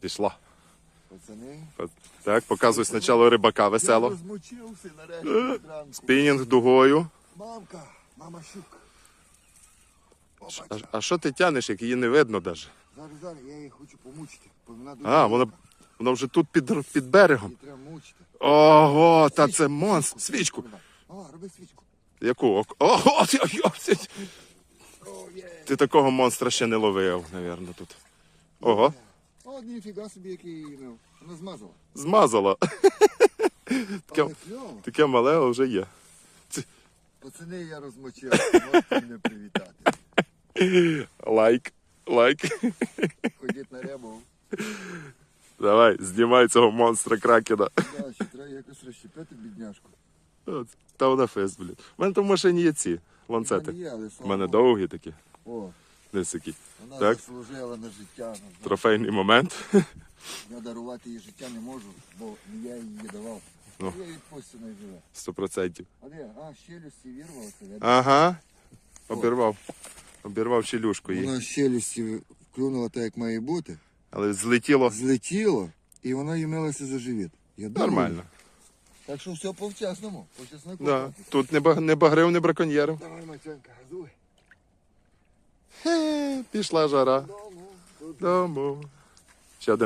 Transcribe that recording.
Пішла. Пацани. Так, показуй спочатку рибака Я весело. розмочився нарешті від ранку. Спінінг дугою. Мамка, мама щук. А, а що ти тянеш, як її не видно навіть? Зараз, зараз, я її хочу помучити. бо Вона дуже А, вона, велика. вона вже тут під, під берегом. Її треба мучити. Ого, та це монстр. Свічку. О, роби свічку. Яку? Ок- Ого, ой, ой, ой. Ти такого монстра ще не ловив, напевно, тут. Ого, О, ніфіга собі, який ну, вона змазала. змазала. Таке, Але кльово. таке мале а вже є. Пацани, я розмочив. Можете мене привітати. Лайк, лайк. Ходіть на рибу. Давай, знімай цього монстра кракена. Да, ще треба якось розщепити бідняшку. От, Та вона фест, блін. У мене там в машині є ці ланцети. У мене довгі такі. О, Десь вона Так. заслужила на життя. Трофейний момент. Я дарувати їй життя не можу, бо я її давав. Ну. Я відпустю не живе. Сто процентів. А де? А, щелюсті вірвалося. Ага. Обірвав. Обірвав щелюшку її. Воно щелюсті вклюнуло так, як має бути. Але злетіло Злетіло, і воно їмилося за живіт. Я думаю, нормально. Так що все по-вчасному, по чесноку. Да. Тут не, баг- не багрив, не браконьєрив. Давай, Матянка, газуй. Хе, Пішла жара. Дому. Тут